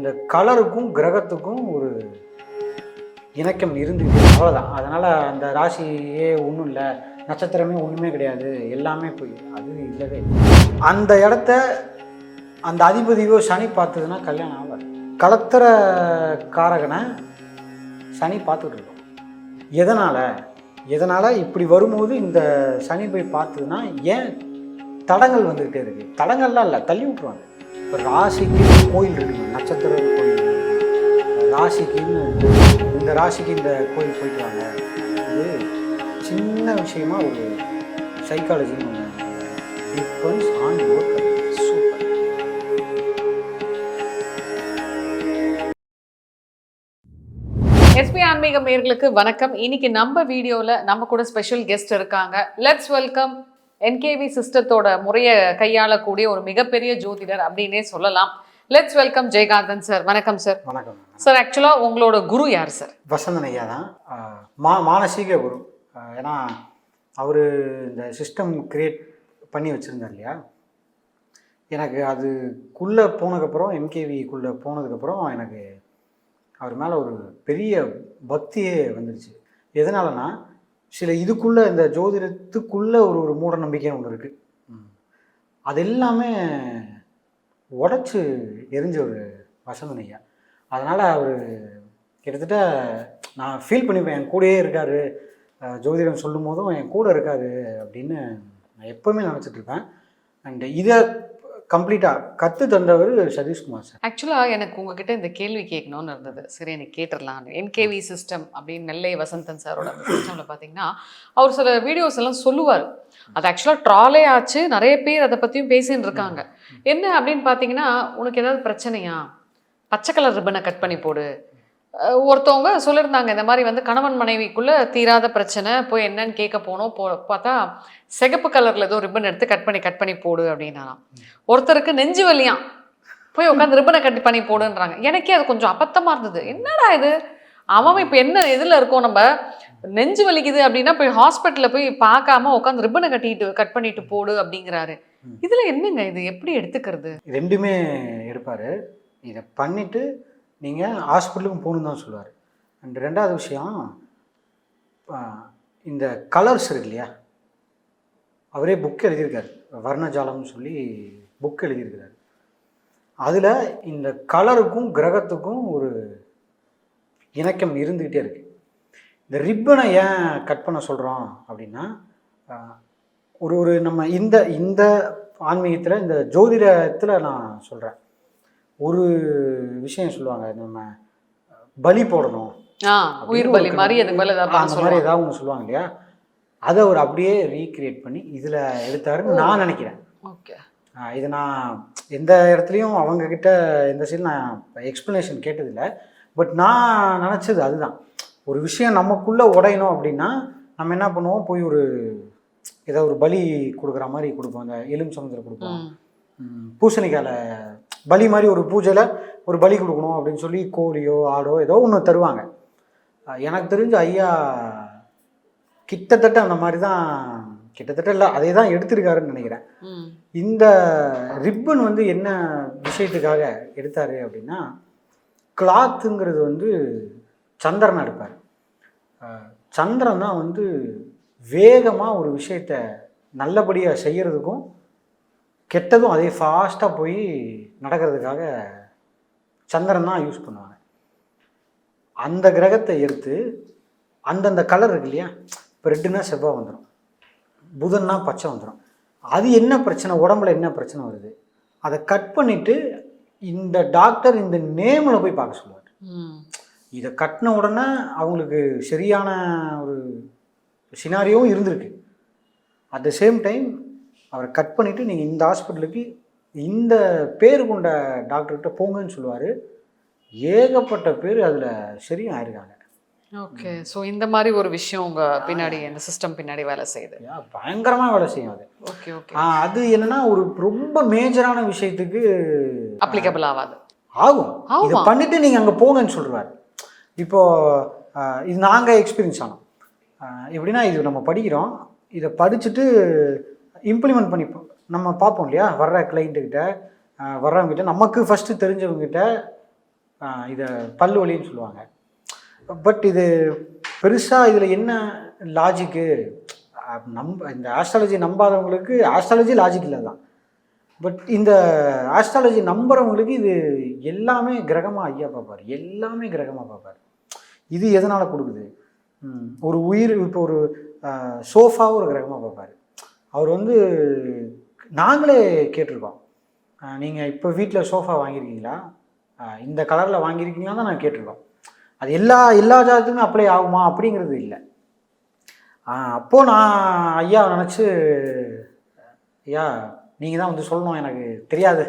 இந்த கலருக்கும் கிரகத்துக்கும் ஒரு இணக்கம் இருந்து அவ்வளோதான் அதனால் அந்த ராசியே ஒன்றும் இல்லை. நட்சத்திரமே ஒன்றுமே கிடையாது. எல்லாமே போய் அது இல்லவே இல்லை. அந்த இடத்த அந்த அதிபதியோ சனி பார்த்ததுன்னா கல்யாணம் ஆகாது கலத்துற காரகனை சனி பார்த்துட்டு இருக்கோம். எதனால்? எதனால் இப்படி வரும்போது இந்த சனி போய் பார்த்ததுன்னா ஏன் தடங்கள் வந்துக்கிட்டே இருக்குது தடங்கள்லாம் இல்லை. தள்ளி விட்ருவாங்க இப்போ ராசிக்கு கோயில் இருக்குங்க நட்சத்திர கோயில். ராசிக்குன்னு இந்த ராசிக்கு இந்த கோயில் போயிட்டு வாங்க. இது சின்ன விஷயமா ஒரு சைக்காலஜின்னு ஒன்று டிபெண்ட்ஸ் ஆன் யுவர் சூப்பர் எஸ்பி ஆன்மீகம் நேர்களுக்கு வணக்கம். இன்னைக்கு நம்ம வீடியோவில் நம்ம கூட ஸ்பெஷல் கெஸ்ட் இருக்காங்க. லெட்ஸ் வெல்கம் என்கேவி சிஸ்டத்தோட முறையை கையாளக்கூடிய ஒரு மிகப்பெரிய ஜோதிடர் அப்படின்னே சொல்லலாம். லெட்ஸ் வெல்கம் ஜெயகாந்தன் சார் வணக்கம் சார் வணக்கம். சார் ஆக்சுவலா உங்களோட குரு யார் சார் வசந்தன் ஐயா தான். மா மானசீக குரு. ஏன்னா அவர் இந்த சிஸ்டம் கிரியேட் பண்ணி வச்சுருந்தார் இல்லையா? எனக்கு அதுக்குள்ளே போனதுக்கப்புறம் எம்கேவிக்குள்ளே போனதுக்கப்புறம் எனக்கு அவர் மேலே ஒரு பெரிய பக்தியே வந்துடுச்சு எதனாலனா சில இதுக்குள்ளே இந்த ஜோதிடத்துக்குள்ளே ஒரு ஒரு மூட நம்பிக்கை ஒன்று இருக்குது அது எல்லாமே உடச்சி எரிஞ்ச ஒரு வசந்தன் ஐயா. அதனால் அவர் கிட்டத்தட்ட நான் ஃபீல் பண்ணிப்பேன் என் கூடயே இருக்கார் ஜோதிடம் சொல்லும் போதும் என் கூட இருக்காரு அப்படின்னு நான் எப்போவுமே நினச்சிட்டு இருப்பேன். அண்ட் இதை கம்ப்ளீட்டாக கற்று தந்தவர் சதீஷ்குமார் சார். ஆக்சுவலா எனக்கு உங்ககிட்ட இந்த கேள்வி கேட்கணும்னு இருந்தது. சரி எனக்கு கேட்டுடலாம். என்கேவி சிஸ்டம் அப்படின்னு நெல்லை வசந்தன் சாரோட சிஸ்டம்ல பாத்தீங்கன்னா அவர் சில வீடியோஸ் எல்லாம் சொல்லுவார். அது ஆக்சுவலாக ட்ராலே ஆச்சு. நிறைய பேர் அதை பத்தியும் பேசின்னு இருக்காங்க. என்ன அப்படின்னு பாத்தீங்கன்னா உனக்கு ஏதாவது பிரச்சனையா? பச்சை கலர் ரிப்பனை கட் பண்ணி போடு. ஒருத்தவங்க சொல்லியிருந்தாங்க இந்த மாதிரி வந்து கணவன் மனைவிக்குள்ள தீராத பிரச்சனை போய் என்னன்னு கேட்க போனோம் போ பார்த்தா சிகப்பு கலர்ல ஏதோ ரிப்பன் எடுத்து கட் பண்ணி கட் பண்ணி போடு அப்படின்னாராம். ஒருத்தருக்கு நெஞ்சு வலியாம். போய் உட்காந்து ரிப்பனை கட் பண்ணி போடுன்றாங்க. எனக்கே அது கொஞ்சம் அபத்தமா இருந்தது. என்னடா இது? அவன் இப்போ என்ன இதில் இருக்கோம் நம்ம? நெஞ்சு வலிக்குது அப்படின்னா போய் ஹாஸ்பிட்டலில் போய் பார்க்காம உட்காந்து ரிப்பனை கட்டிட்டு கட் பண்ணிட்டு போடு அப்படிங்கிறாரு. இதுல என்னங்க இது? எப்படி எடுத்துக்கிறது? ரெண்டுமே எடுப்பார். இதை பண்ணிவிட்டு நீங்கள் ஹாஸ்பிட்டலுக்கும் போகணுன்னு தான் சொல்லுவார். அண்ட் ரெண்டாவது விஷயம் இந்த கலர்ஸ் இருக்கு இல்லையா? அவரே புக் எழுதியிருக்கார். வர்ணஜாலம்னு சொல்லி புக் எழுதியிருக்கிறார். அதில் இந்த கலருக்கும் கிரகத்துக்கும் ஒரு இணக்கம் இருந்துக்கிட்டே இருக்கு. இந்த ரிப்பனை ஏன் கட் பண்ண சொல்கிறோம் அப்படின்னா ஒரு ஒரு நம்ம இந்த இந்த ஆன்மீகத்தில் இந்த ஜோதிடத்தில் நான் சொல்கிறேன் ஒரு விஷயம் சொல்லுவாங்க நம்ம பலி போடணும். உயிர் பலி மாதிரி அதுக்கு மேல ஏதாவது பண்ண அந்த மாதிரி சொல்லுவாங்க. ஏதாவது ஒன்று சொல்லுவாங்க இல்லையா? அதை அவர் அப்படியே ரீக்ரியேட் பண்ணி இதில் எடுத்தாருன்னு நான் நினைக்கிறேன். ஓகே. இது நான் எந்த இடத்துலையும் அவங்க கிட்ட எந்த சைடு நான் எக்ஸ்ப்ளனேஷன் கேட்டதில்லை. பட் நான் நினச்சது அதுதான். ஒரு விஷயம் நமக்குள்ளே உடையணும் அப்படின்னா நம்ம என்ன பண்ணுவோம்? போய் ஒரு ஏதோ ஒரு பலி கொடுக்குற மாதிரி கொடுப்போம். அந்த எலும்பு சமுதிரம் கொடுப்போம். பூசணிக்கால பலி மாதிரி ஒரு பூஜையில் ஒரு பலி கொடுக்கணும் அப்படின்னு சொல்லி கோழியோ ஆடோ ஏதோ ஒன்று தருவாங்க. எனக்கு தெரிஞ்சு ஐயா கிட்டத்தட்ட அந்த மாதிரி தான் கிட்டத்தட்ட இல்லை அதே தான் எடுத்திருக்காருன்னு நினைக்கிறேன். இந்த ரிப்பன் வந்து என்ன விஷயத்துக்காக எடுத்தாரு அப்படின்னா கிளாத்துங்கிறது வந்து சந்திரன் எடுப்பார். சந்திரன் தான் வந்து வேகமாக ஒரு விஷயத்த நல்லபடியாக செய்கிறதுக்கும் கெட்டதும் அதே ஃபாஸ்ட்டாக போய் நடக்கிறதுக்காக சந்திரன் தான் யூஸ் பண்ணுவாங்க. அந்த கிரகத்தை எடுத்து அந்தந்த கலர் இருக்கு இல்லையா? இப்போ ரெட்டுனா செவ்வாய் வந்துடும் புதன்னா பச்சை வந்துடும் அது என்ன பிரச்சனை? உடம்புல என்ன பிரச்சனை வருது? அதை கட் பண்ணிவிட்டு இந்த டாக்டர் இந்த நேமில் போய் பார்க்க சொல்லுவார். இதை கட்டின உடனே அவங்களுக்கு சரியான ஒரு சினாரியோவும் இருந்திருக்கு. அட் த சேம் டைம் அவரை கட் பண்ணிவிட்டு நீங்கள் இந்த ஹாஸ்பிட்டலுக்கு இந்த பேர் கொண்ட டாக்டர்கிட்ட போங்கன்னு சொல்லுவார். ஏகப்பட்ட பேர் அதில் சரியும் ஆயிருக்காங்க. ஓகே ஸோ இந்த மாதிரி ஒரு விஷயம் உங்க பின்னாடி இந்த சிஸ்டம் பின்னாடி வேலை செய்யுது. பயங்கரமாக வேலை செய்யும் அது. ஓகே ஓகே அது என்னன்னா ஒரு ரொம்ப மேஜரான விஷயத்துக்கு அப்ளிகபிள் ஆகாது. ஆகும். இதை ஆமா. பண்ணிட்டு நீங்கள் அங்கே போங்கன்னு சொல்றாரு. இப்போ ஆ, இது நாங்கள் எக்ஸ்பீரியன்ஸ் ஆனோம். எப்படின்னா இது நம்ம படிக்கிறோம். இதை படிச்சுட்டு இம்ப்ளிமெண்ட் பண்ணி நம்ம பார்ப்போம் இல்லையா? வர்ற கிளைண்ட்டுக்கிட்ட வர்றவங்ககிட்ட நமக்கு ஃபஸ்ட்டு தெரிஞ்சவங்ககிட்ட இதை பல் வலின்னு சொல்லுவாங்க. பட் இது பெருசாக இதில் என்ன லாஜிக்கு நம்ப இந்த ஆஸ்ட்ராலஜி நம்பாதவங்களுக்கு ஆஸ்ட்ராலஜி லாஜிக் இல்லை தான் பட் இந்த ஆஸ்ட்ராலஜி நம்புகிறவங்களுக்கு இது எல்லாமே கிரகமாக ஐயா பார்ப்பார். எல்லாமே கிரகமாக பார்ப்பார். இது எதனால் கொடுக்குது? ஒரு உயிர் இப்போ ஒரு சோஃபாவும் ஒரு கிரகமாக பார்ப்பார். அவர் வந்து நாங்களே கேட்டிருக்கோம். நீங்கள் இப்போ வீட்டில் சோஃபா வாங்கியிருக்கீங்களா இந்த கலரில் வாங்கியிருக்கீங்களா தான் நான் கேட்டிருக்கோம். அது எல்லா எல்லா ஜாதத்துக்குமே அப்ளை ஆகுமா அப்படிங்கிறது இல்லை. அப்போது நான் ஐயா நினச்சி ஐயா நீங்கள் தான் வந்து சொல்லணும் எனக்கு தெரியாது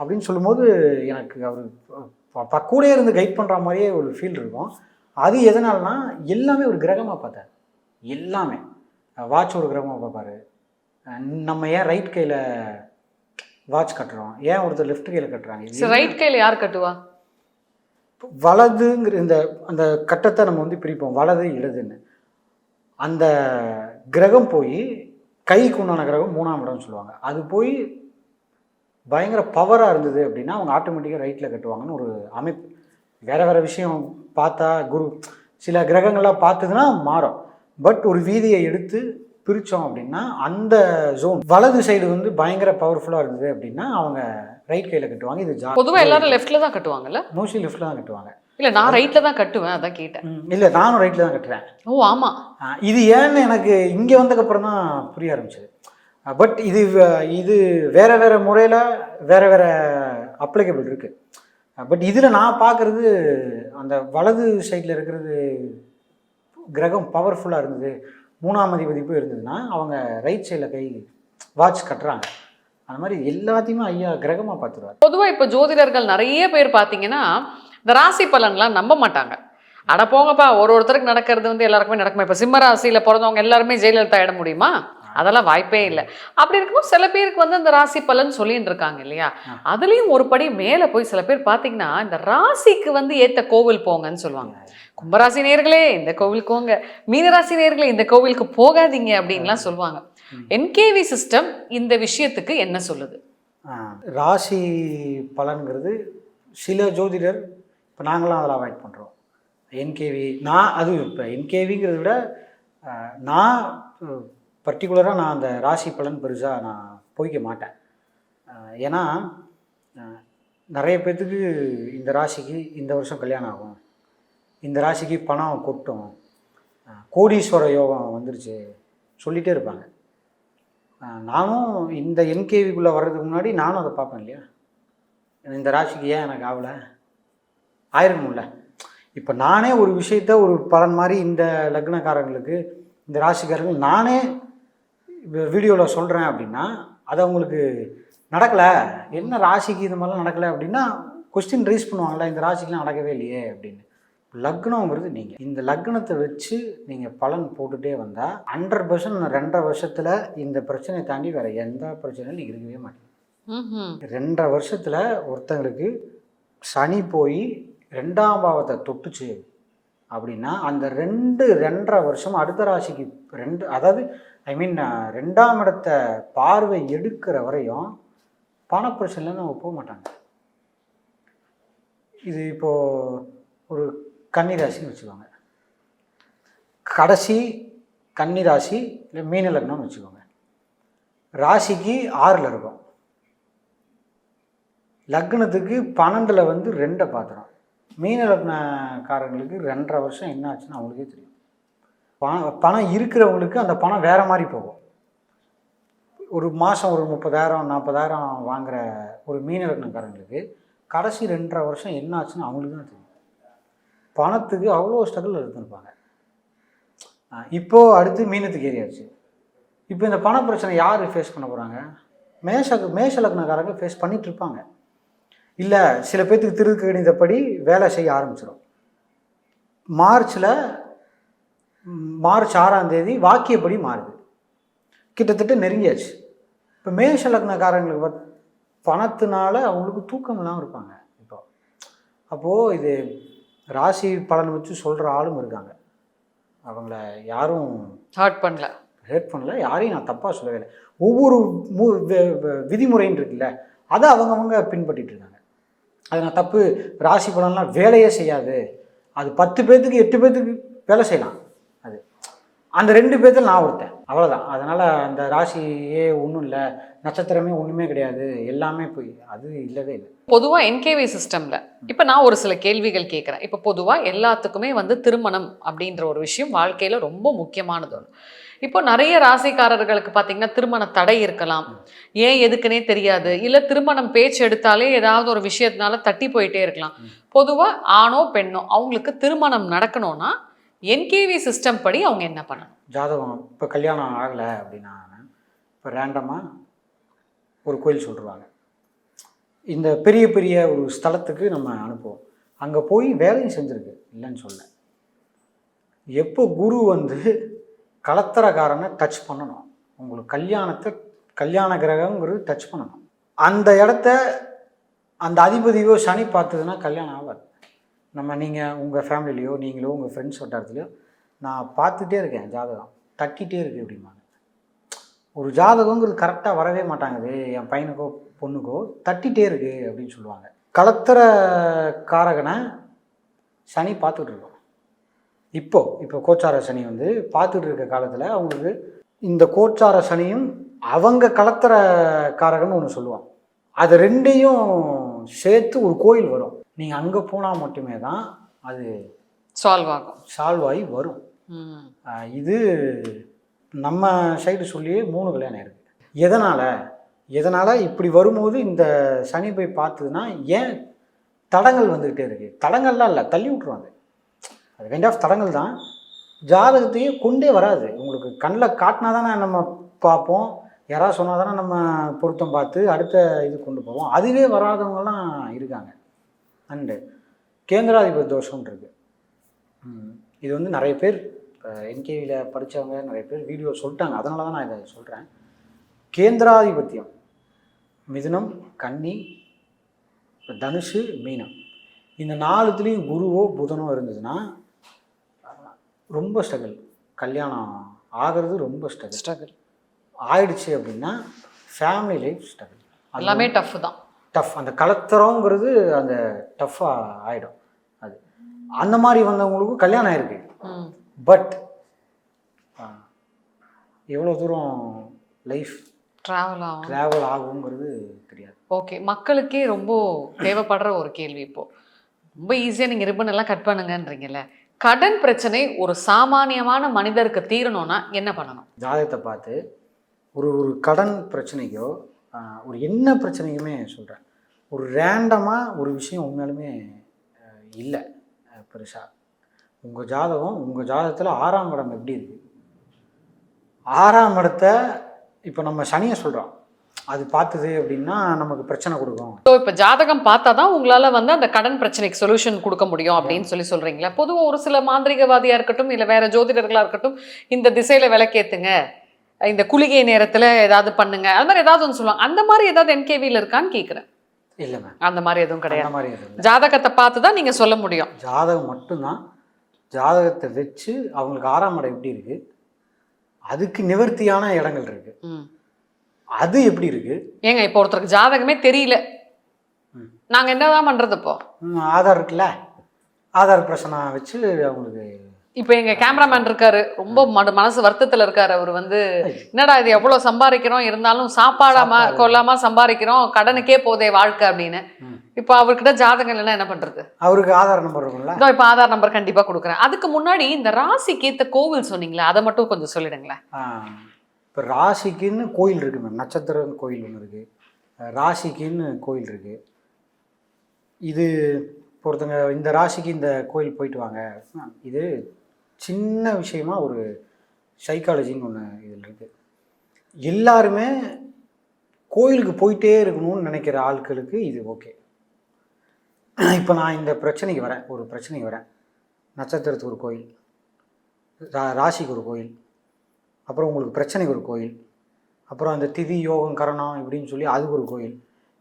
அப்படின்னு சொல்லும்போது எனக்கு அவர் ப கூடயே இருந்து கைட் பண்ணுற மாதிரியே ஒரு ஃபீல் இருக்கும். அது எதனால்னா எல்லாமே ஒரு கிரகமாக பார்த்தார். எல்லாமே. வாட்ச் ஒரு கிரகமாக பார்ப்பாரு. நம்ம ஏன் ரைட் கையில் வாட்ச் கட்டுறோம்? ஏன் ஒருத்தர் லெஃப்ட் கையில் கட்டுறாங்க? ரைட் கையில யார் கட்டுவா? வலதுங்கிற இந்த அந்த கட்டத்தை நம்ம வந்து பிரிப்போம். வலது இடதுன்னு. அந்த கிரகம் போய் கைக்கு உண்டான கிரகம் மூணாம் இடம்னு சொல்லுவாங்க. அது போய் பயங்கர பவராக இருந்தது அப்படின்னா அவங்க ஆட்டோமேட்டிக்காக ரைட்டில் கட்டுவாங்கன்னு ஒரு அமைப்பு. வேற வேற விஷயம் பார்த்தா குரு சில கிரகங்கள்லாம் பார்த்ததுன்னா மாறும். பட் ஒரு வீதியை எடுத்து பிரித்தோம் அப்படின்னா அந்த ஜோன் வலது சைடு வந்து பயங்கர பவர்ஃபுல்லாக இருந்தது அப்படின்னா அவங்க ரைட் கையில் கட்டுவாங்க. இது ஜா பொதுவா எல்லாரும் லெஃப்ட்ல தான் கட்டுவாங்கல்ல? மோஸ்ட்லி லெஃப்ட்டில் தான் கட்டுவாங்க. இல்ல நான் ரைட்ல தான் கட்டுவேன் அதான் கேட்டேன். இல்லை நானும் ரைட்டில் தான் கட்டுறேன் ஓ ஆமா. ஆ, இது ஏன்னு எனக்கு இங்கே வந்ததுக்கப்புறம் தான் புரிய ஆரம்பிச்சது. பட் இது இது வேற வேற முறையில் வேற வேற அப்ளிகபிள் இருக்கு. பட் இதில் நான் பார்க்குறது அந்த வலது சைடில் இருக்கிறது கிரகம் பவர்ஃபுல்லாக இருந்தது மூணாம் அதிபதிப்பு இருந்ததுன்னா அவங்க ரைட் சைடில் கை வாட்ச் கட்டுறாங்க. அந்த மாதிரி எல்லாத்தையுமே ஐயா கிரகமாக பார்த்துருவார். பொதுவாக இப்போ ஜோதிடர்கள் நிறைய பேர் பார்த்தீங்கன்னா இந்த ராசி பலன்லாம் நம்ப மாட்டாங்க. அட போங்கப்பா ஒரு ஒருத்தருக்கு நடக்கிறது வந்து எல்லாருக்குமே நடக்குமா? இப்போ சிம்ம ராசியில் பிறந்தவங்க எல்லாருமே ஜெயலலிதா ஆகிட முடியுமா? அதெல்லாம் வாய்ப்பே இல்லை. அப்படி இருக்கும்போது சில பேருக்கு வந்து அந்த ராசி பலன் சொல்லிட்டு இருக்காங்க இல்லையா? அதுலயும் ஒரு படி மேல போய் சில பேர் பாத்தீங்கன்னா இந்த ராசிக்கு வந்து ஏத்த கோவில் போங்கன்னு சொல்லுவாங்க. கும்பராசி நேர்களே இந்த கோவிலுக்கு போங்க. மீனராசி நேர்களே இந்த கோவிலுக்கு போகாதீங்க அப்படின்லாம் சொல்லுவாங்க. என்கேவி சிஸ்டம் இந்த விஷயத்துக்கு என்ன சொல்லுது? ராசி பலன்கிறது சில ஜோதிடர் இப்போ நாங்களாம் அதில் அவாய்ட் பண்ணுறோம் என்கேவி நான் அது இப்போ என்கேவிங்கிறத விட நான் பர்டிகுலராக நான் அந்த ராசி பலன் பெருசாக நான் போய்க்க மாட்டேன். ஏன்னா நிறைய பேர்த்துக்கு இந்த ராசிக்கு இந்த வருஷம் கல்யாணம் ஆகும். இந்த ராசிக்கு பணம் கொட்டும். கோடீஸ்வர யோகம் வந்துருச்சு சொல்லிகிட்டே இருப்பாங்க. நானும் இந்த என்கேவிக்குள்ளே வர்றதுக்கு முன்னாடி நானும் அதை பார்ப்பேன் இல்லையா? இந்த ராசிக்கு ஏன் எனக்கு ஆகலை? ஆயிருக்கும்ல இப்போ நானே ஒரு விஷயத்த ஒரு பலன் மாதிரி இந்த லக்னக்காரங்களுக்கு இந்த ராசிக்காரர்கள் நானே வீடியோவில் சொல்கிறேன் அப்படின்னா அது அவங்களுக்கு நடக்கலை. என்ன ராசிக்கு இது மாதிரிலாம் நடக்கலை அப்படின்னா கொஸ்டின் ரைஸ் பண்ணுவாங்கல்ல இந்த ராசிக்கெலாம் நடக்கவே இல்லையே அப்படின்னு. லக்னங்கிறது நீங்கள் இந்த லக்னத்தை வச்சு நீங்கள் பலன் போட்டுகிட்டே வந்தால் ஹண்ட்ரட் பர்சன்ட் ரெண்டரை வருஷத்தில் இந்த பிரச்சனையை தாண்டி வேறு எந்த பிரச்சனையும் நீங்கள் இருக்கவே மாட்டீங்க. ரெண்டரை வருஷத்தில் ஒருத்தங்களுக்கு சனி போய் ரெண்டாம் பாவத்தை தொட்டுச்சு அப்படின்னா அந்த ரெண்டு ரெண்டரை வருஷம் அடுத்த ராசிக்கு ரெண்டு அதாவது ஐ மீன் ரெண்டாம் இடத்த பார்வை எடுக்கிற வரையும் பணப்பிரச்சனையில் அவங்க போக மாட்டாங்க இது இப்போது ஒரு கன்னிராசின்னு வச்சுக்கோங்க. கடைசி கன்னிராசி இல்லை மீன லக்னம்னு வச்சுக்கோங்க. ராசிக்கு ஆறில் இருக்கும். லக்னத்துக்கு பன்னெண்டில் வந்து ரெண்டை பார்த்துரும். மீன லக்னக்காரங்களுக்கு ரெண்டரை வருஷம் என்ன ஆச்சுன்னு அவங்களுக்கே தெரியும். பணம் பணம் இருக்கிறவங்களுக்கு அந்த பணம் வேற மாதிரி போகும். ஒரு மாதம் ஒரு முப்பதாயிரம் நாற்பதாயிரம் வாங்குற ஒரு மீனரத்னக்காரங்களுக்கு கடைசி ரெண்டரை வருஷம் என்ன ஆச்சுன்னு அவங்களுக்கு தான் தெரியும். பணத்துக்கு அவ்வளோ ஸ்ட்ரகிள் இருந்திருப்பாங்க. இப்போ அடுத்து மீனத்துக்கு ஏறியாச்சு. இப்போ இந்த பண பிரச்சனை யார் ஃபேஸ் பண்ண போகிறாங்க மேஷ மேஷ லக்னக்காரங்க ஃபேஸ் பண்ணிட்டு இருப்பாங்க. இல்லை சில பேர்த்துக்கு திருக்கு கணிதப்படி வேலை செய்ய ஆரம்பிச்சிடும் மார்ச்சில் மார்ச் ஆறாம் தேதி வாக்கியப்படி மாறுது. கிட்டத்தட்ட நெருங்கியாச்சு. இப்போ மேஷ லக்னக்காரங்களுக்கு பத்- பணத்தினால அவங்களுக்கு தூக்கம் இல்லாமல் இருப்பாங்க. இப்போ அப்போது இது ராசி பலன் வச்சு சொல்கிற ஆளும் இருக்காங்க. அவங்கள யாரும் ஹர்ட் பண்ணல. ஹேட் பண்ணல. யாரையும் நான் தப்பாக சொல்லவே இல்லை. ஒவ்வொரு மு விதிமுறைன்னு இருக்குல்ல அதை அவங்கவங்க பின்பற்றிட்டு இருக்காங்க. அது நான் தப்பு ராசி பலன்லாம் வேலையே செய்யாது. அது பத்து பேர்த்துக்கு எட்டு பேர்த்துக்கு வேலை செய்யலாம். அந்த ரெண்டு பேர்த்தில் நான் ஒருத்தன். அவ்வளோதான் அதனால் அந்த ராசியே ஒன்றும் இல்லை. நட்சத்திரமே ஒன்றுமே கிடையாது. எல்லாமே போய் அது இல்லவே இல்லை. பொதுவாக என்கேவி சிஸ்டமில் இப்போ நான் ஒரு சில கேள்விகள் கேட்குறேன் இப்போ பொதுவாக எல்லாத்துக்குமே வந்து திருமணம் அப்படின்ற ஒரு விஷயம் வாழ்க்கையில் ரொம்ப முக்கியமானது ஒன்று இப்போ நிறைய ராசிக்காரர்களுக்கு பார்த்தீங்கன்னா திருமண தடை இருக்கலாம். ஏன் எதுக்குன்னே தெரியாது. இல்லை திருமணம் பேச்சு எடுத்தாலே ஏதாவது ஒரு விஷயத்தினால தட்டி போயிட்டே இருக்கலாம். பொதுவாக ஆணோ பெண்ணோ அவங்களுக்கு திருமணம் நடக்கணும்னா என்கேவி சிஸ்டம் படி அவங்க என்ன பண்ணணும்? ஜாதகம் இப்போ கல்யாணம் ஆகலை அப்படின்னா இப்போ ரேண்டமாக ஒரு கோயில் சொல்லிருவாங்க இந்த பெரிய பெரிய ஒரு ஸ்தலத்துக்கு நம்ம அனுப்புவோம். அங்கே போய் வேலையும் செஞ்சுருக்கு இல்லைன்னு சொல்ல எப்போ குரு வந்து கலத்தரக்காரனை டச் பண்ணணும்? உங்களுக்கு கல்யாணத்தை கல்யாண கிரகங்கிறது டச் பண்ணணும். அந்த இடத்த அந்த அதிபதியோ சனி பார்த்ததுன்னா கல்யாணம் ஆகாது. நம்ம நீங்கள் உங்கள் ஃபேமிலிலையோ நீங்களோ உங்கள் ஃப்ரெண்ட்ஸ் வட்டாரத்துலையோ நான் பார்த்துட்டே இருக்கேன் ஜாதகம். தட்டிகிட்டே இருக்கு அப்படிம்பாங்க. ஒரு ஜாதகங்கிறது கரெக்டாக வரவே மாட்டாங்குது. என் பையனுக்கோ பொண்ணுக்கோ தட்டிகிட்டே இருக்கு அப்படின்னு சொல்லுவாங்க. கலத்தர காரகனை சனி பார்த்துட்டு இருக்கோம். இப்போ இப்போ கோச்சார சனி வந்து பார்த்துட்டு இருக்க காலத்தில் அவங்களுக்கு இந்த கோச்சார சனியும் அவங்க கலத்தர காரகன்னு ஒன்று சொல்லுவான் அது ரெண்டையும் சேர்த்து ஒரு கோயில் வரும். நீங்கள் அங்கே போனால் மட்டுமே தான் அது சால்வ் ஆகும். சால்வ் ஆகி வரும். இது நம்ம சைடு சொல்லியே மூணு கல்யாணம் இருக்குது எதனால்? எதனால் இப்படி வரும்போது இந்த சனி போய் பார்த்ததுன்னா ஏன் தடங்கள் வந்துக்கிட்டே இருக்குது தடங்கள்லாம் இல்லை தள்ளி விட்ருவாங்க அது கைண்ட் ஆஃப் தடங்கள் தான். ஜாதகத்தையே கொண்டே வராது. உங்களுக்கு கண்ணில் காட்டினா தானே நம்ம பார்ப்போம். யாராவது சொன்னால் தானே நம்ம பொருத்தம் பார்த்து அடுத்த இது கொண்டு போவோம். அதுவே வராதவங்கலாம் இருக்காங்க. அண்டு கேந்திராதிபதி தோஷம் இருக்கு ம். இது வந்து நிறைய பேர் என்கேவியில் படித்தவங்க நிறைய பேர் வீடியோ சொல்லிட்டாங்க. அதனால தான் நான் இதை சொல்கிறேன் கேந்திராதிபத்தியம். மிதுனம் கன்னி தனுஷு மீனம். இந்த நாலுத்துலேயும் குருவோ புதனோ இருந்ததுன்னா ரொம்ப ஸ்ட்ரகிள் கல்யாணம் ஆகிறது ரொம்ப ஸ்ட்ரகிள் ஸ்ட்ரகிள் ஆயிடுச்சு அப்படின்னா ஃபேமிலி லைஃப் ஸ்ட்ரகிள் எல்லாமே டஃப் தான். டஃப் அந்த கலத்தரங்கிறது அந்த டஃப்பாக ஆகிடும் அது. அந்த மாதிரி வந்தவங்களுக்கும் கல்யாணம் ஆயிருக்கு. பட் எவ்வளோ தூரம் லைஃப் டிராவல் ஆகும். ட்ராவல் ஆகுங்கிறது தெரியாது. ஓகே மக்களுக்கே ரொம்ப தேவைப்படுற ஒரு கேள்வி இப்போ. ரொம்ப ஈஸியாக நீங்கள் ரிப்பன் எல்லாம் கட் பண்ணுங்கன்றீங்கல்ல. கடன் பிரச்சனை ஒரு சாமானியமான மனிதருக்கு தீரணும்னா என்ன பண்ணணும்? ஜாதகத்தை பார்த்து ஒரு ஒரு கடன் பிரச்சனைக்கோ ஒரு என்ன பிரச்சனைக்குமே சொல்கிறேன் ஒரு ரேண்டமாக ஒரு விஷயம் உண்மையாலுமே இல்லை பெருசாக உங்கள் ஜாதகம் உங்கள் ஜாதகத்தில் ஆறாம் இடம் எப்படி இருக்குது ஆறாம் இடத்த இப்போ நம்ம சனியை சொல்கிறோம் அது பார்த்தது அப்படின்னா நமக்கு பிரச்சனை கொடுக்கும். ஸோ இப்போ ஜாதகம் பார்த்தா தான் உங்களால் வந்து அந்த கடன் பிரச்சனைக்கு சொல்யூஷன் கொடுக்க முடியும் அப்படின்னு சொல்லி சொல்கிறீங்களா பொதுவாக ஒரு சில மாந்திரிகவாதியாக இருக்கட்டும் இல்லை வேறு ஜோதிடர்களாக இருக்கட்டும் இந்த திசையில் விளக்கேற்றுங்க இந்த குளிகை நேரத்தில் ஏதாவது பண்ணுங்க. அது மாதிரி ஏதாவது ஒன்று சொல்லுவாங்க. அந்த மாதிரி ஏதாவது என்கேவியில் இருக்கான்னு கேட்குறேன் இல்லை மேம் அந்த மாதிரி எதுவும் கிடையாது. மாதிரி எதுவும் ஜாதகத்தை பார்த்து தான் நீங்கள் சொல்ல முடியும். ஜாதகம் மட்டும்தான். ஜாதகத்தை வச்சு அவங்களுக்கு ஆறாம் இடம் எப்படி இருக்குது அதுக்கு நிவர்த்தியான இடங்கள் இருக்குது அது எப்படி இருக்குது ஏங்க இப்போ ஒருத்தருக்கு ஜாதகமே தெரியல. ம். நாங்க என்னதான் பண்றது இப்போ? ஆதார் இருக்குல்ல? ஆதார் பிரச்சனை வச்சு அவங்களுக்கு இப்போ எங்க கேமராமேன் இருக்காரு. ரொம்ப மன மனசு வருத்தத்துல இருக்காரு. அவர் வந்து என்னடா இது எவ்வளவு சம்பாதிக்கிறோம்? இருந்தாலும் சாப்பாடாம சாப்பாடு. கொல்லாம சம்பாதிக்கிறோம். கடனுக்கே போதே வாழ்க்கை அப்படின்னு. இப்போ அவர்கிட்ட ஜாதகம் இல்லைன்னா என்ன பண்றது? அவருக்கு ஆதார் நம்பர் இருக்கும்ல? இப்போ ஆதார் நம்பர் கண்டிப்பா கொடுக்குறேன். அதுக்கு முன்னாடி இந்த ராசிக்கு ஏத்த கோவில் சொன்னீங்களே அதை மட்டும் கொஞ்சம் சொல்லிடுங்களேன். இப்போ ராசிக்குன்னு கோயில் இருக்குது மேம். நட்சத்திரம் கோயில் ஒன்று இருக்குது ராசிக்குன்னு கோயில் இருக்குது இது ஒருத்தங்க இந்த ராசிக்கு இந்த கோயில் போயிட்டு வாங்க. இது சின்ன விஷயமா ஒரு சைக்காலஜின்னு ஒன்று இதில் இருக்குது எல்லாருமே கோயிலுக்கு போயிட்டே இருக்கணும்னு நினைக்கிற ஆட்களுக்கு இது ஓகே இப்போ நான் இந்த பிரச்சனைக்கு வரேன் ஒரு பிரச்சனைக்கு வரேன். நட்சத்திரத்துக்கு ஒரு கோயில் ரா ராசிக்கு ஒரு கோயில் அப்புறம் உங்களுக்கு பிரச்சனைக்கு ஒரு கோயில் அப்புறம் அந்த திதி யோகம் கரணம் இப்படின்னு சொல்லி அதுக்கு ஒரு கோயில்.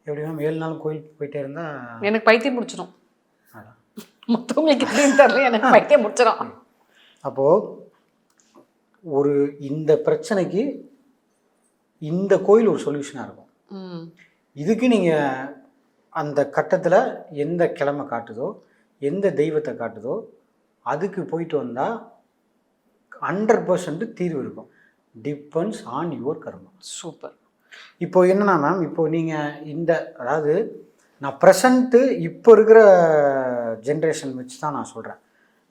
எப்படின்னா ஏழு நாள் கோயில் போயிட்டே இருந்தால் எனக்கு பைத்தியம் முடிச்சிடும் தெரியல எனக்கு பைத்தியம் முடிச்சிடும் அப்போது ஒரு இந்த பிரச்சனைக்கு இந்த கோயில் ஒரு சொல்யூஷனாக இருக்கும். இதுக்கு நீங்கள் அந்த கட்டத்தில் எந்த கிழமை காட்டுதோ எந்த தெய்வத்தை காட்டுதோ அதுக்கு போயிட்டு வந்தால் ஹண்ட்ரட் பர்சன்ட் தீர்வு இருக்கும். Depends on your karma. Super. இப்போ என்னன்னா மேம் இப்போ நீங்கள் இந்த அதாவது நான் ப்ரெசண்ட்டு இப்போ இருக்கிற ஜென்ரேஷன் வச்சு தான் நான் சொல்கிறேன்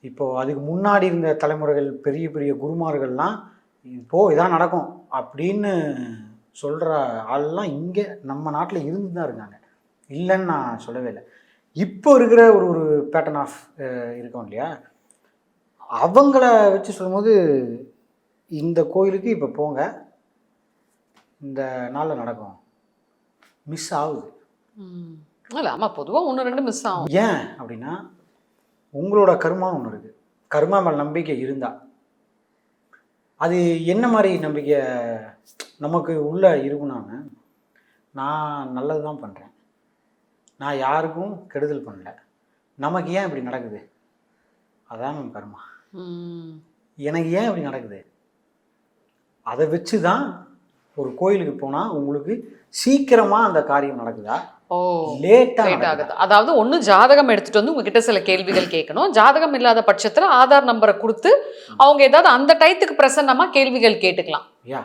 இப்போது அதுக்கு முன்னாடி இருந்த தலைமுறைகள் பெரிய பெரிய குருமார்கள்லாம் இப்போது இதான் நடக்கும் அப்படின்னு சொல்கிற ஆள்லாம் இங்கே நம்ம நாட்டில் இருந்து தான் இருக்காங்க. இல்லைன்னு நான் சொல்லவே இல்லை. இப்போ இருக்கிற ஒரு ஒரு பேட்டர்ன் ஆஃப் இருக்கோம் இல்லையா? அவங்கள வச்சு சொல்லும்போது இந்த கோயிலுக்கு இப்போ போங்க. இந்த நாளில் நடக்கும். மிஸ் ஆகுது. இல்லை ஆமாம் பொதுவாக ஒன்று ரெண்டு மிஸ் ஆகும். ஏன் அப்படின்னா உங்களோட கர்மான்னு ஒன்று இருக்குது கர்மா மேல் நம்பிக்கை இருந்தா. அது என்ன மாதிரி நம்பிக்கை நமக்கு உள்ள இருக்குனாங்க நான் நல்லது தான் பண்ணுறேன் நான் யாருக்கும் கெடுதல் பண்ணல. நமக்கு ஏன் இப்படி நடக்குது? அதான் மேம் கர்மா. எனக்கு ஏன் இப்படி நடக்குது? அதை வச்சு தான் ஒரு கோயிலுக்கு போனால் உங்களுக்கு சீக்கிரமாக அந்த காரியம் நடக்குதா? அதாவது ஒண்ணு ஜாதகம் எடுத்துட்டு வந்து உங்ககிட்ட சில கேள்விகள் கேட்கணும். ஜாதகம் இல்லாத பட்சத்துல ஆதார் நம்பரை கொடுத்து அவங்க ஏதாவது அந்த டயத்துக்கு பிரசன்னமா கேள்விகள் கேட்டுக்கலாம். யா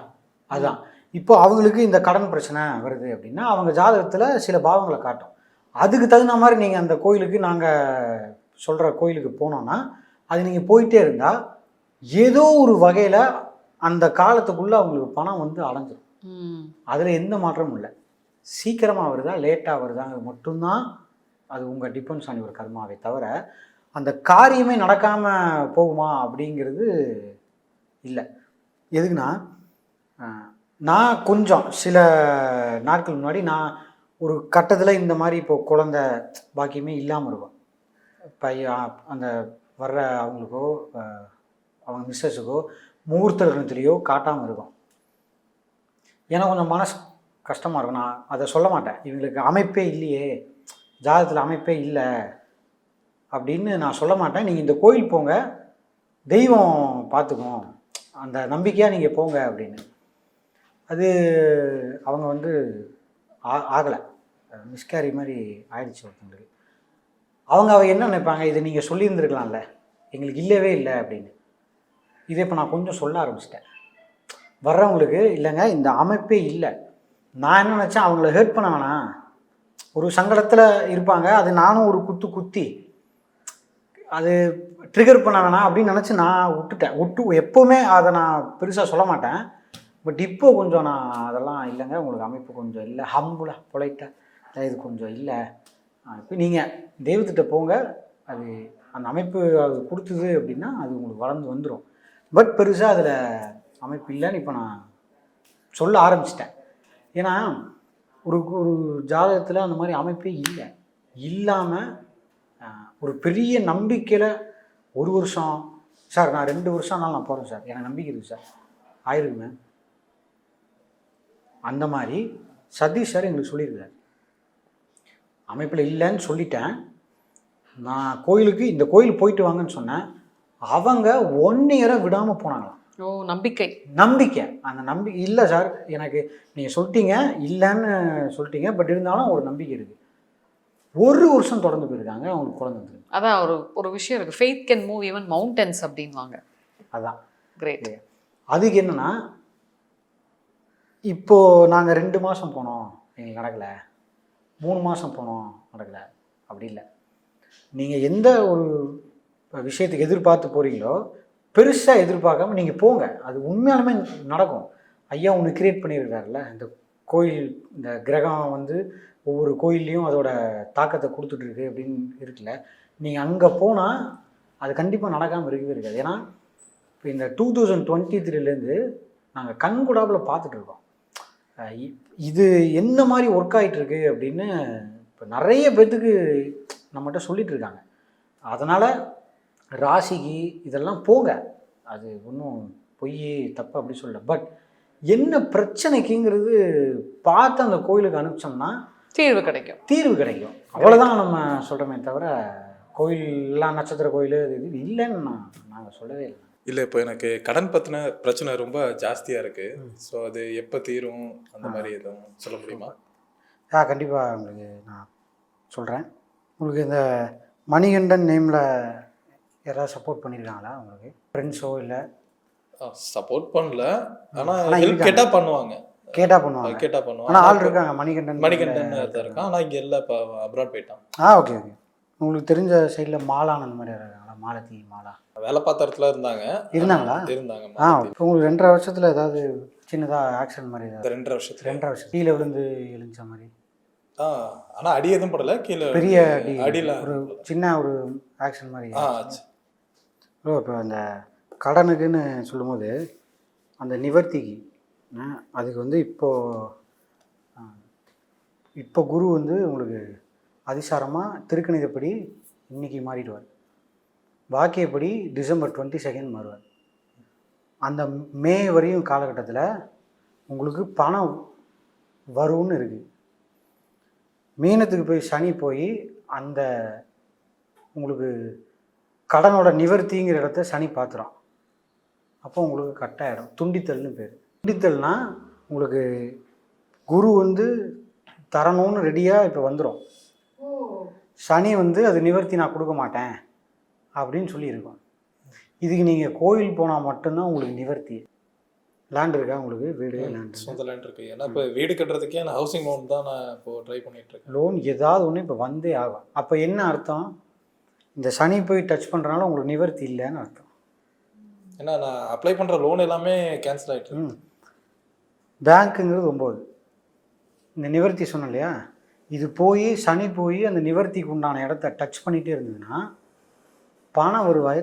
அதான். இப்போ அவங்களுக்கு இந்த கடன் பிரச்சனை வருது அப்படின்னா அவங்க ஜாதகத்தில் சில பாவங்களை காட்டும். அதுக்கு தகுந்த மாதிரி நீங்கள் அந்த கோயிலுக்கு நாங்கள் சொல்கிற கோயிலுக்கு போனோன்னா அது நீங்கள் போயிட்டே இருந்தால் ஏதோ ஒரு வகையில் அந்த காலத்துக்குள்ளே அவங்களுக்கு பணம் வந்து அடைஞ்சிரும். ம். அதில் எந்த மாற்றமும் இல்லை. சீக்கிரமாக வருதா லேட்டாக வருதாங்கிறது மட்டும்தான் அது உங்கள் டிபெண்ட்ஸ் ஆன் ஒரு கர்மாவை தவிர அந்த காரியமே நடக்காமல் போகுமா அப்படிங்கிறது இல்லை. எதுக்குன்னா நான் கொஞ்சம் சில நாட்கள் முன்னாடி நான் ஒரு கட்டத்தில் இந்த மாதிரி இப்போ குழந்த பாக்கியமே இல்லாமல் இருக்கும் பையன் அந்த வர்ற அவங்களுக்கோ அவங்க மிஸ்ஸஸுக்கோ முகூர்த்த கிரகத்துலேயோ காட்டாமல் இருக்கும். ஏன்னா கொஞ்சம் மனசு கஷ்டமாக இருக்கும். நான் அதை சொல்ல மாட்டேன். இவங்களுக்கு அமைப்பே இல்லையே. ஜாதகத்தில் அமைப்பே இல்லை. அப்படின்னு நான் சொல்ல மாட்டேன். நீங்கள் இந்த கோயில் போங்க. தெய்வம் பார்த்துக்கும் அந்த நம்பிக்கையாக நீங்கள் போங்க அப்படின்னு. அது அவங்க வந்து ஆ- ஆகலை. மிஸ்கேரி மாதிரி ஆயிடுச்சு ஒருத்தங்களுக்கு. அவங்க அவ என்ன நினைப்பாங்க? இதை நீங்கள் சொல்லியிருந்துருக்கலாம்ல. எங்களுக்கு இல்லவே இல்லை அப்படின்னு. இதை இப்போ நான் கொஞ்சம் சொல்ல ஆரம்பிச்சிட்டேன். வர்றவங்களுக்கு இல்லைங்க இந்த அமைப்பே இல்லை. நான் என்ன நினச்சேன் அவங்கள ஹெல்ப் பண்ண வேணாம் ஒரு சங்கடத்தில் இருப்பாங்க. அது நானும் ஒரு குத்து குத்தி அது ட்ரிகர் பண்ண வேணாம் அப்படின்னு நினச்சி நான் விட்டுட்டேன். விட்டு எப்போவுமே அதை நான் பெருசாக சொல்ல மாட்டேன். பட் இப்போ கொஞ்சம் நான் அதெல்லாம் இல்லைங்க. உங்களுக்கு அமைப்பு கொஞ்சம் இல்லை. ஹம்புலாக பொலைட்டாக இது கொஞ்சம் இல்லை. இப்போ நீங்கள் தெய்வத்திட்ட போங்க. அது அந்த அமைப்பு அது கொடுத்தது அப்படின்னா அது உங்களுக்கு வளர்ந்து வந்துடும் பட் பெருசாக அதில் அமைப்பு இல்லைன்னு இப்போ நான் சொல்ல ஆரம்பிச்சிட்டேன். ஏன்னா ஒரு ஒரு ஜாதகத்தில் அந்த மாதிரி அமைப்பே இல்லை. இல்லாமல் ஒரு பெரிய நம்பிக்கையில் ஒரு வருஷம் சார் நான் ரெண்டு வருஷம் ஆனாலும் நான் போகிறேன் சார். எனக்கு நம்பிக்கை இருக்குது சார். ஆயிருக்குமே. அந்த மாதிரி சதீஷ் சார் எங்களுக்கு சொல்லியிருக்காரு. அமைப்பில் இல்லைன்னு சொல்லிட்டேன். நான் கோயிலுக்கு இந்த கோயில் போயிட்டு வாங்கன்னு சொன்னேன். அவங்க ஒன் இயரை விடாமல் போனாங்களாம். ஓ நம்பிக்கை. நம்பிக்கை. அந்த நம்பிக்கை இல்லை சார் எனக்கு நீங்கள் சொல்லிட்டீங்க இல்லைன்னு சொல்லிட்டீங்க பட் இருந்தாலும் ஒரு நம்பிக்கை இருக்குது ஒரு வருஷம் தொடர்ந்து போயிருக்காங்க அவங்களுக்கு குழந்தை வந்துருக்கு. அதான் ஒரு ஒரு விஷயம் இருக்கு. Faith can move even mountains அப்படின்வாங்க அதான். கிரேட் அதுக்கு என்னன்னா இப்போது நாங்கள் ரெண்டு மாதம் போனோம் எங்களுக்கு நடக்கலை. மூணு மாதம் போனோம் நடக்கலை. அப்படி இல்லை. நீங்கள் எந்த ஒரு விஷயத்துக்கு எதிர்பார்த்து போகிறீங்களோ பெருசாக எதிர்பார்க்காம நீங்கள் போங்க. அது உண்மையாலுமே நடக்கும். ஐயா ஒன்று கிரியேட் பண்ணியிருக்காருல்ல இந்த கோயில் இந்த கிரகம் வந்து ஒவ்வொரு கோயில்லையும் அதோட தாக்கத்தை கொடுத்துட்ருக்கு அப்படின்னு இருக்குல்ல. நீங்கள் அங்கே போனால் அது கண்டிப்பாக நடக்காமல் இருக்கவே இருக்காது. ஏன்னா இப்போ இந்த டூ தௌசண்ட் டுவெண்ட்டி த்ரீலேருந்து நாங்கள் கண்கூடாவில் பார்த்துட்ருக்கோம் இது என்ன மாதிரி ஒர்க் ஆகிட்டுருக்கு அப்படின்னு இப்போ நிறைய பேர்த்துக்கு நம்மகிட்ட சொல்லிகிட்ருக்காங்க அதனால் ராசிக்கு இதெல்லாம் போங்க. அது ஒன்றும் பொய் தப்பு அப்படி சொல்லல. பட் என்ன பிரச்சனைக்குங்கிறது பார்த்து அந்த கோயிலுக்கு அனுப்பிச்சோம்னா தீர்வு கிடைக்கும். தீர்வு கிடைக்கும். அவ்வளோதான் நம்ம சொல்கிறோமே தவிர கோயில் எல்லாம் நட்சத்திர கோயில் இது இது இல்லைன்னு நான் நாங்கள் சொல்லவே இல்லை. இல்லை இப்போ எனக்கு கடன் பற்றின பிரச்சனை ரொம்ப ஜாஸ்தியாக இருக்கு. ஸோ அது எப்போ தீரும்? அந்த மாதிரி எதுவும் சொல்ல முடியுமா? ஆ கண்டிப்பாக உங்களுக்கு நான் சொல்கிறேன் உங்களுக்கு இந்த மணிகண்டன் நேமில் யாராவது சப்போர்ட் பண்ணியிருக்காங்களா உங்களுக்கு? ஃப்ரெண்ட்ஸோ இல்லை? சப்போர்ட் பண்ணல. ஆனா ஆனா ஹெல்ப் இருக்காங்க. கேட்டா பண்ணுவாங்க. கேட்டால் பண்ணுவாங்க. ஆனால் பண்ணுவாங்க. ஆள் இருக்காங்க மணிகண்டன் மணிகண்டன் இருக்கான் ஆனா இங்க இல்ல இப்ப அப்ராட் போயிட்டான். ஆ ஓகே ஓகே உங்களுக்கு தெரிஞ்ச சைடில் மாலான்னு அந்த மாதிரி இருக்காங்களா? மாலதி மாலா? வேலை பார்த்த இடத்துல இருந்தாங்க. இருந்தாங்களா? இருந்தாங்க ஆ இப்போ உங்களுக்கு ரெண்டரை வருஷத்தில் ஏதாவது சின்னதாக ஆக்சிடென்ட் மாதிரி ஏதாவது? ரெண்டரை வருஷத்துல. ரெண்டரை வருஷம் கீழே விழுந்து எழுந்த மாதிரி. ஆ ஆனா அடி எதுவும் படல. கீழே பெரிய அடி அடியில ஒரு சின்ன ஒரு ஆக்சிடென்ட் மாதிரி ஆ ப்ரோ இப்போ அந்த கடனுக்குன்னு சொல்லும்போது அந்த நிவர்த்திக்கு அதுக்கு வந்து இப்போது இப்போ குரு வந்து உங்களுக்கு அதிசாரமாக திருக்கணிதப்படி இன்னைக்கு மாறிடுவார். வாக்கியப்படி டிசம்பர் டுவெண்ட்டி செகண்ட் மாறுவார். அந்த மே வரையும் காலகட்டத்தில் உங்களுக்கு பணம் வரும்னு இருக்குது மீனத்துக்கு போய் சனி போய் அந்த உங்களுக்கு கடனோட நிவர்த்திங்கிற இடத்த சனி பார்த்துரும் அப்போ உங்களுக்கு கட்டாயிடும். துண்டித்தல்னு பேர். துண்டித்தல்னா உங்களுக்கு குரு வந்து தரணும்னு ரெடியாக இப்போ வந்துடும் சனி வந்து அது நிவர்த்தி நான் கொடுக்க மாட்டேன் அப்படின்னு சொல்லியிருக்கோம். இதுக்கு நீங்கள் கோயில் போனால் மட்டும்தான் உங்களுக்கு நிவர்த்தி. லேண்ட் இருக்கா உங்களுக்கு? வீடு லேண்ட் சொந்த லேண்ட் இருக்கு. ஏன்னா இப்ப வீடு கட்டுறதுக்கே நான் ஹவுசிங் லோன் தான் நான் இப்போ ட்ரை பண்ணிட்டு இருக்கேன். லோன் ஏதாவது ஒன்று இப்போ வந்தே ஆகும். அப்போ என்ன அர்த்தம்? இந்த சனி போய் டச் பண்ணுறனால உங்களுக்கு நிவர்த்தி இல்லைன்னு அர்த்தம். ஏன்னா நான் அப்ளை பண்ற லோன் எல்லாமே கேன்சல். ம். பேங்க்குங்கிறது ஒம்பது. இந்த நிவர்த்தி சொன்னேன் இல்லையா இது போய் சனி போய் அந்த நிவர்த்திக்கு உண்டான இடத்த டச் பண்ணிகிட்டே இருந்ததுன்னா பண வருவாய்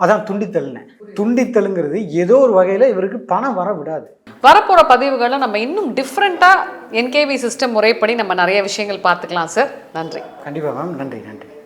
அதான் துண்டித்தல்னு. துண்டித்தலுங்கிறது ஏதோ ஒரு வகையில் இவருக்கு பணம் வர விடாது. வரப்போற பதிவுகளை நம்ம இன்னும் டிஃப்ரெண்ட்டாக என்கேவி சிஸ்டம் முறைப்படி நம்ம நிறைய விஷயங்கள் பார்த்துக்கலாம் சார் நன்றி. கண்டிப்பாக மேம் நன்றி நன்றி.